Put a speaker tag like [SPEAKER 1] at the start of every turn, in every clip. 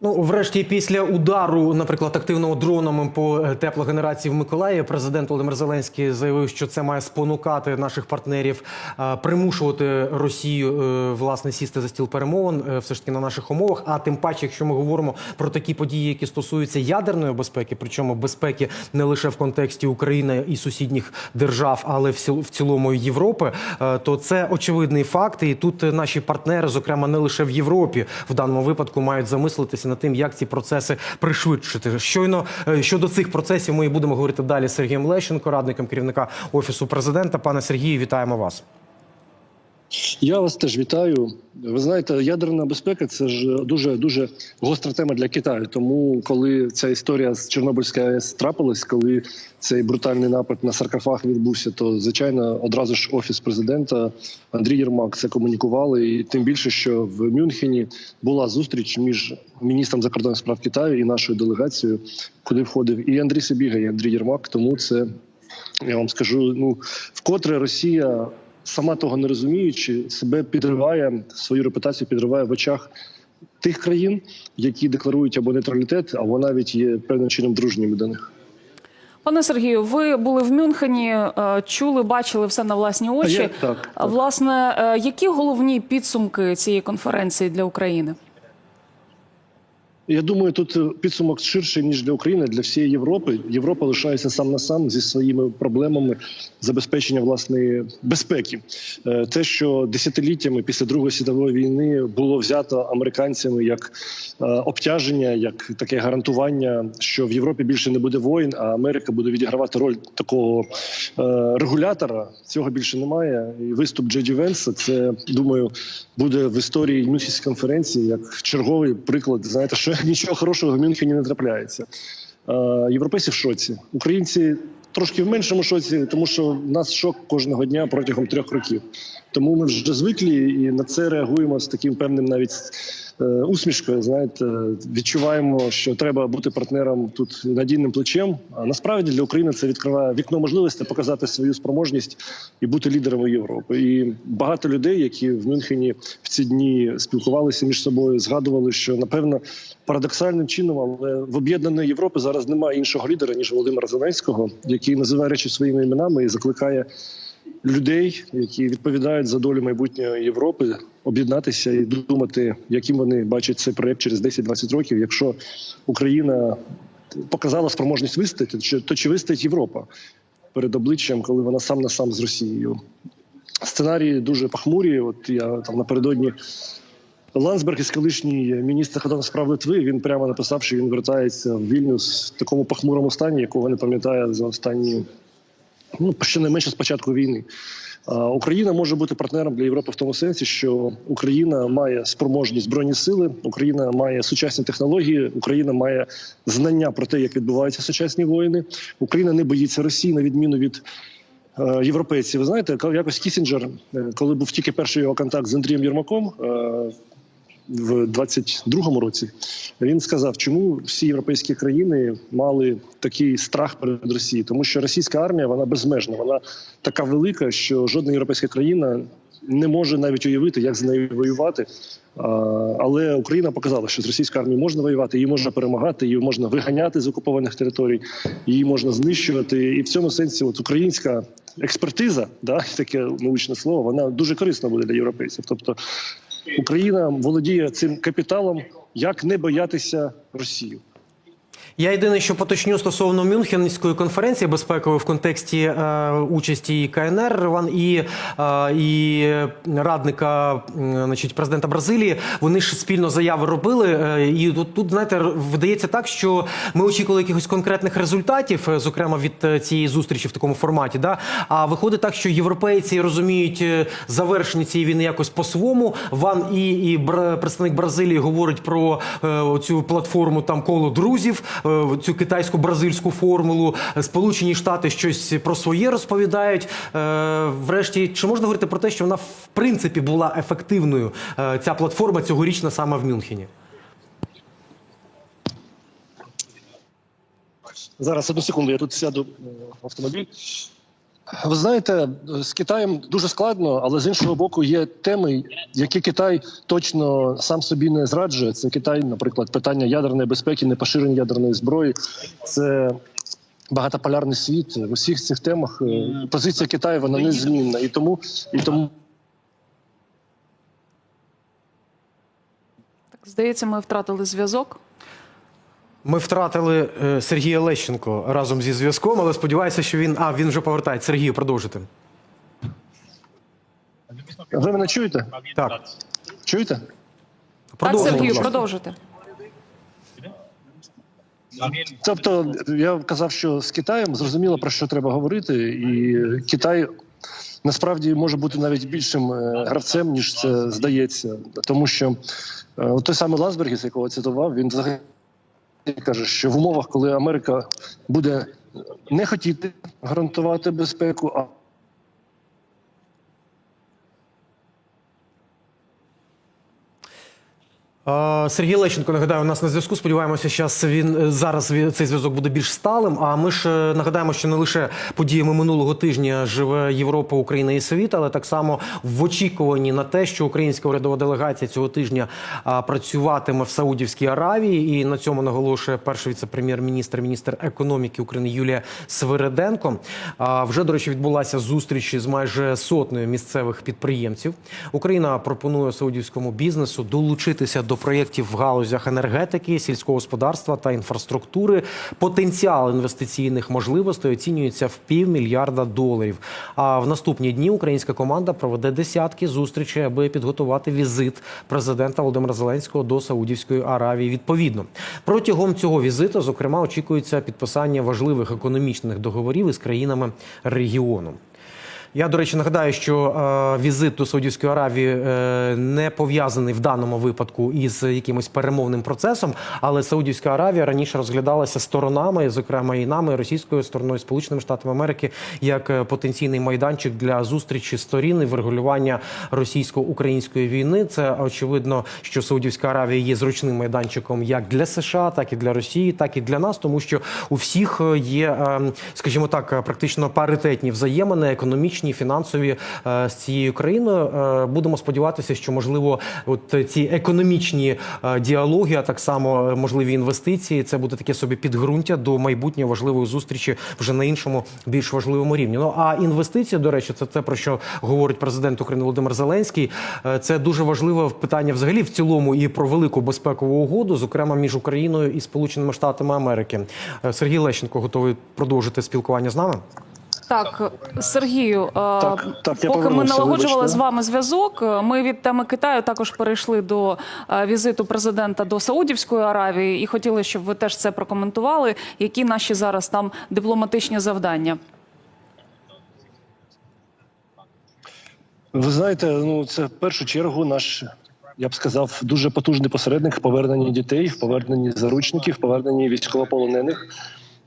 [SPEAKER 1] Ну, врешті, після удару, наприклад, активного дронами по е, теплогенерації в Миколаєві, президент Володимир Зеленський заявив, що це має спонукати наших партнерів е, примушувати Росію е, власне сісти за стіл перемовин, все ж таки на наших умовах. А тим паче, якщо ми говоримо про такі події, які стосуються ядерної безпеки, причому безпеки не лише в контексті України і сусідніх держав, але в ціл- в цілому і Європи, то це очевидний факт. І тут наші партнери, зокрема не лише в Європі, в даному випадку мають замислитися над тим, як ці процеси пришвидшити. Щойно е, щодо цих процесів ми будемо говорити далі з Сергієм Лещенко, радником керівника офісу президента. Пане Сергію, вітаємо вас.
[SPEAKER 2] Я вас теж вітаю. Ви знаєте, ядерна безпека це ж дуже дуже гостра тема для Китаю. Тому, коли ця історія з Чорнобильської АЕС трапилась, коли цей брутальний напад на саркофаг відбувся, то звичайно одразу ж офіс президента Андрій Єрмак це комунікували. І тим більше, що в Мюнхені була зустріч між міністром закордонних справ Китаю і нашою делегацією, куди входив і Андрій Сибіга, і Андрій Єрмак. Тому це я вам скажу, ну вкотре Росія. Сама того не розуміючи, себе підриває свою репутацію, підриває в очах тих країн, які декларують або нейтралітет, або навіть є певним чином дружніми до них.
[SPEAKER 3] Пане Сергію, ви були в Мюнхені, е, чули, бачили все на власні очі.
[SPEAKER 2] я- так, так.
[SPEAKER 3] Власне, е, які головні підсумки цієї конференції для України?
[SPEAKER 2] Я думаю, тут підсумок ширший ніж для України, для всієї Європи. Європа лишається сам на сам зі своїми проблемами забезпечення власної безпеки. Е, Те, що десятиліттями після Другої світової війни було взято американцями як е, обтяження, як таке гарантування, що в Європі більше не буде воїн, а Америка буде відігравати роль такого е, регулятора. Цього більше немає. І виступ Джеді Венса це думаю буде в історії Мюнхенської конференції як черговий приклад. Знаєте, що нічого хорошого в Мюнхені не трапляється. Європейці в шоці, українці трошки в меншому шоці, тому що в нас шок кожного дня протягом трьох років. Тому ми вже звиклі і на це реагуємо з таким певним навіть усмішкою. Знаєте, відчуваємо, що треба бути партнером тут надійним плечем. А насправді для України це відкриває вікно можливості показати свою спроможність і бути лідерами Європи. І багато людей, які в Мюнхені в ці дні спілкувалися між собою, згадували, що напевно парадоксальним чином, але в об'єднаної Європи зараз немає іншого лідера ніж Володимира Зеленського, який називає речі своїми іменами і закликає людей, які відповідають за долю майбутньої Європи, об'єднатися і думати, яким вони бачать цей проект через 10-20 років. Якщо Україна показала спроможність вистояти, то чи вистоїть Європа перед обличчям, коли вона сам на сам з Росією? Сценарії дуже похмурі. От я там напередодні. Ландсбергіс, колишній міністр закордонних справ Литви, він прямо написав, що він вертається в Вільнюс в такому похмурому стані, якого не пам'ятає за останні ну щонайменше з початку війни. Україна може бути партнером для Європи в тому сенсі, що Україна має спроможні збройні сили, Україна має сучасні технології, Україна має знання про те, як відбуваються сучасні воїни. Україна не боїться Росії на відміну від. е, Європейці, ви знаєте, якось Кісінджер, е, коли був тільки перший його контакт з Андрієм Єрмаком е, в 22-му році, він сказав, чому всі європейські країни мали такий страх перед Росією, тому що російська армія вона безмежна, вона така велика, що жодна європейська країна не може навіть уявити, як з нею воювати. Але Україна показала, що з російською армією можна воювати, її можна перемагати, її можна виганяти з окупованих територій, її можна знищувати. І в цьому сенсі, от українська експертиза, да таке научне слово, вона дуже корисна буде для європейців. Тобто Україна володіє цим капіталом, як не боятися Росію.
[SPEAKER 1] Я єдине, що поточню стосовно Мюнхенської конференції безпекової в контексті е, участі і КНР і, е, і радника м, значить, президента Бразилії. Вони ж спільно заяви робили. Е, і тут, тут, знаєте, видається так, що ми очікували якихось конкретних результатів, е, зокрема від е, цієї зустрічі в такому форматі. Да? А виходить так, що європейці розуміють е, завершення цієї війни якось по-своєму. Ван і, і представник Бразилії говорить про е, цю платформу там коло друзів, е, цю китайську бразильську формулу. Сполучені Штати щось про своє розповідають. Е, врешті, чи можна говорити про те, що вона в принципі була ефективною? е, ця платформа цьогорічна саме в Мюнхені?
[SPEAKER 2] Зараз одну секунду, я тут сяду е, в автомобіль. Ви знаєте, з Китаєм дуже складно, але з іншого боку, є теми, які Китай точно сам собі не зраджує. Це Китай, наприклад, питання ядерної безпеки, непоширення ядерної зброї. Це багатополярний світ. В усіх цих темах е, позиція Китаю вона незмінна. І тому, і тому
[SPEAKER 3] Так, здається, ми втратили зв'язок.
[SPEAKER 1] Ми втратили е, Сергія Лещенко разом зі зв'язком, але сподіваюся, що він. А, він вже повертається. Сергію, продовжити.
[SPEAKER 2] ви мене чуєте?
[SPEAKER 1] Так.
[SPEAKER 2] Чуєте?
[SPEAKER 3] Так, Сергію, продовжуйте.
[SPEAKER 2] Тобто, я казав, що з Китаєм зрозуміло про що треба говорити, і Китай насправді може бути навіть більшим е, гравцем, ніж це здається, тому що е, той самий Ласбергіс, якого цитував, він взагалі каже, що в умовах, коли Америка буде не хотіти гарантувати безпеку, а
[SPEAKER 1] Сергій Лещенко, нагадаю, у нас на зв'язку. Сподіваємося, зараз він е, зараз цей зв'язок буде більш сталим. А ми ж е, нагадаємо, що не лише подіями минулого тижня живе Європа, Україна і світ, але так само в очікуванні на те, що українська урядова делегація цього тижня працюватиме в Саудівській Аравії, і на цьому наголошує перший віце-прем'єр-міністр, міністр економіки України Юлія Свириденко. Вже до речі, відбулася зустріч з майже сотнею місцевих підприємців. Україна пропонує саудівському бізнесу долучитися до проєктів в галузях енергетики, сільського господарства та інфраструктури. Потенціал інвестиційних можливостей оцінюється в півмільярда доларів. А в наступні дні українська команда проведе десятки зустрічей, аби підготувати візит президента Володимира Зеленського до Саудівської Аравії. Відповідно, протягом цього візиту, зокрема, очікується підписання важливих економічних договорів із країнами регіону. Я, до речі, нагадаю, що е, візит до Саудівської Аравії е, не пов'язаний в даному випадку із якимось перемовним процесом, але Саудівська Аравія раніше розглядалася сторонами, зокрема і нами, і російською стороною, Сполученими Штатами Америки, як е, потенційний майданчик для зустрічі сторін і врегулювання російсько-української війни. Це очевидно, що Саудівська Аравія є зручним майданчиком як для США, так і для Росії, так і для нас, тому що у всіх е, є, е, скажімо так, е, практично паритетні взаємини, економічні, фінансові е, з цією країною. Е, Будемо сподіватися, що можливо, от ці економічні е, діалоги, а так само можливі інвестиції, це буде таке собі підґрунтя до майбутньої важливої зустрічі вже на іншому більш важливому рівні. Ну а інвестиції, до речі, це те про що говорить президент України Володимир Зеленський. Це дуже важливе питання взагалі в цілому і про велику безпекову угоду, зокрема між Україною і Сполученими Штатами Америки. Сергій Лещенко готовий продовжити спілкування з нами.
[SPEAKER 3] Так, Сергію, е,
[SPEAKER 2] так,
[SPEAKER 3] поки ми налагоджували
[SPEAKER 2] вибачте.
[SPEAKER 3] з вами зв'язок, ми від теми Китаю також перейшли до е, візиту президента до Саудівської Аравії і хотіли, щоб ви теж це прокоментували. Які наші зараз там дипломатичні завдання?
[SPEAKER 2] Ви знаєте, ну це в першу чергу наш, я б сказав, дуже потужний посередник в поверненні дітей, в поверненні заручників, в поверненні військовополонених.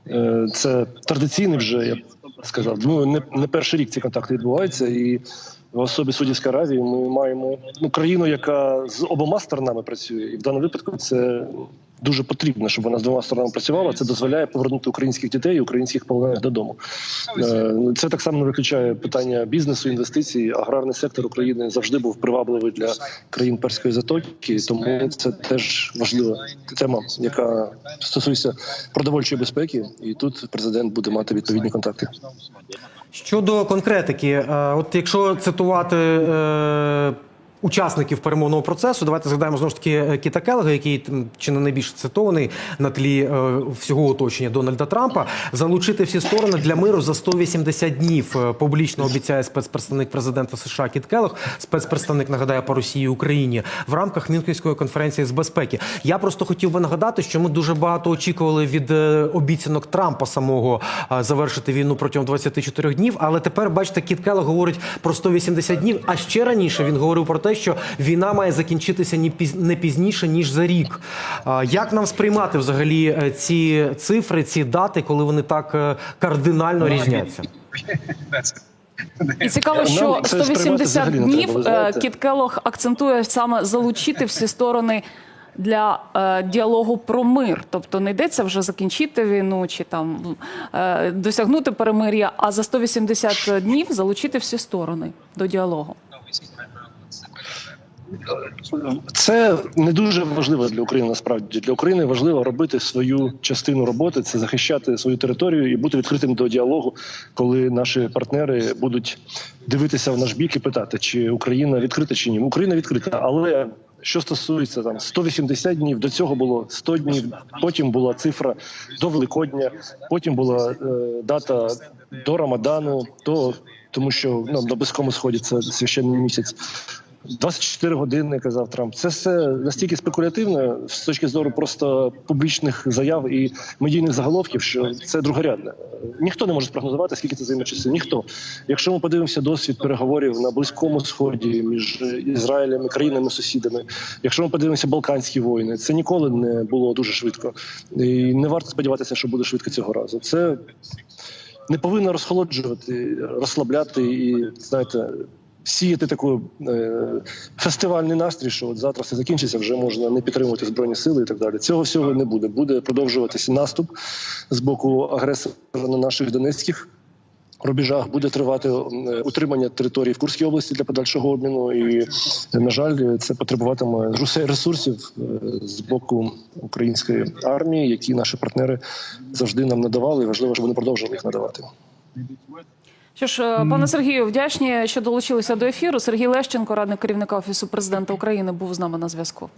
[SPEAKER 2] Е, Це традиційний вже, я б сказав. Ну не, не перший рік ці контакти відбуваються, і в особі Судівської Аравії ми маємо ну, країну, яка з обома сторонами працює, і в даному випадку це дуже потрібно, щоб вона з двома сторонами працювала. Це дозволяє повернути українських дітей і українських полонених додому. Е, Це так само не виключає питання бізнесу, інвестицій. Аграрний сектор України завжди був привабливий для країн перської затоки, тому це теж важлива тема, яка стосується продовольчої безпеки. І тут президент буде мати відповідні контакти.
[SPEAKER 1] Щодо конкретики, е, от якщо цитувати. Учасників перемовного процесу, давайте згадаємо знову ж таки е, Кіта Келега, який чи не найбільш цитований на тлі е, всього оточення Дональда Трампа, залучити всі сторони для миру за 180 днів. Е, Публічно обіцяє спецпредставник президента США Кіт Келег, спецпредставник нагадає по Росії Україні в рамках Мюнхенської конференції з безпеки. Я просто хотів би нагадати, що ми дуже багато очікували від обіцянок Трампа самого завершити війну протягом 24 днів. Але тепер бачите, Кіт Келлог говорить про 180 днів. А ще раніше він говорив про те, що війна має закінчитися не пізніше ніж за рік. Як нам сприймати взагалі е, ці цифри, ці дати, коли вони так е, кардинально різняться?
[SPEAKER 3] І цікаво, що
[SPEAKER 2] це сприймати
[SPEAKER 3] 180 днів е. Кіт Келлог акцентує саме залучити всі сторони для е, діалогу про мир. Тобто не йдеться вже закінчити війну чи там е, досягнути перемир'я, а за 180 днів залучити всі сторони до діалогу.
[SPEAKER 2] Це не дуже важливо для України. Насправді для України важливо робити свою частину роботи, це захищати свою територію і бути відкритим до діалогу, коли наші партнери будуть дивитися в наш бік і питати, чи Україна відкрита чи ні. Україна відкрита, але. Що стосується там 180 днів, до цього було 100 днів. Потім була цифра до Великодня, потім була е, дата до Рамадану, то тому що ну, на близькому сході це священний місяць. 24 години казав Трамп. Це все настільки спекулятивно з точки зору просто публічних заяв і медійних заголовків, що це другорядне. Ніхто не може спрогнозувати, скільки це займе часу. Ніхто. Якщо ми подивимося досвід переговорів на близькому сході між Ізраїлем і країнами-сусідами, якщо ми подивимося Балканські воїни, це ніколи не було дуже швидко, і не варто сподіватися, що буде швидко цього разу. Це не повинно розхолоджувати, розслабляти і знаєте. Сіяти таку е, фестивальний настрій, що от завтра все закінчиться, вже можна не підтримувати збройні сили і так далі. Цього всього не буде. Буде продовжуватися наступ з боку агресора на наших донецьких рубежах. Буде тривати е, утримання території в Курській області для подальшого обміну. І на жаль, це потребуватиме ресурсів- е, з боку української армії, які наші партнери завжди нам надавали. І важливо, щоб вони продовжували їх надавати.
[SPEAKER 3] Що ж, е, пане Сергію, вдячні, що долучилися до ефіру. Сергій Лещенко, радник керівника офісу президента України, був з нами на зв'язку.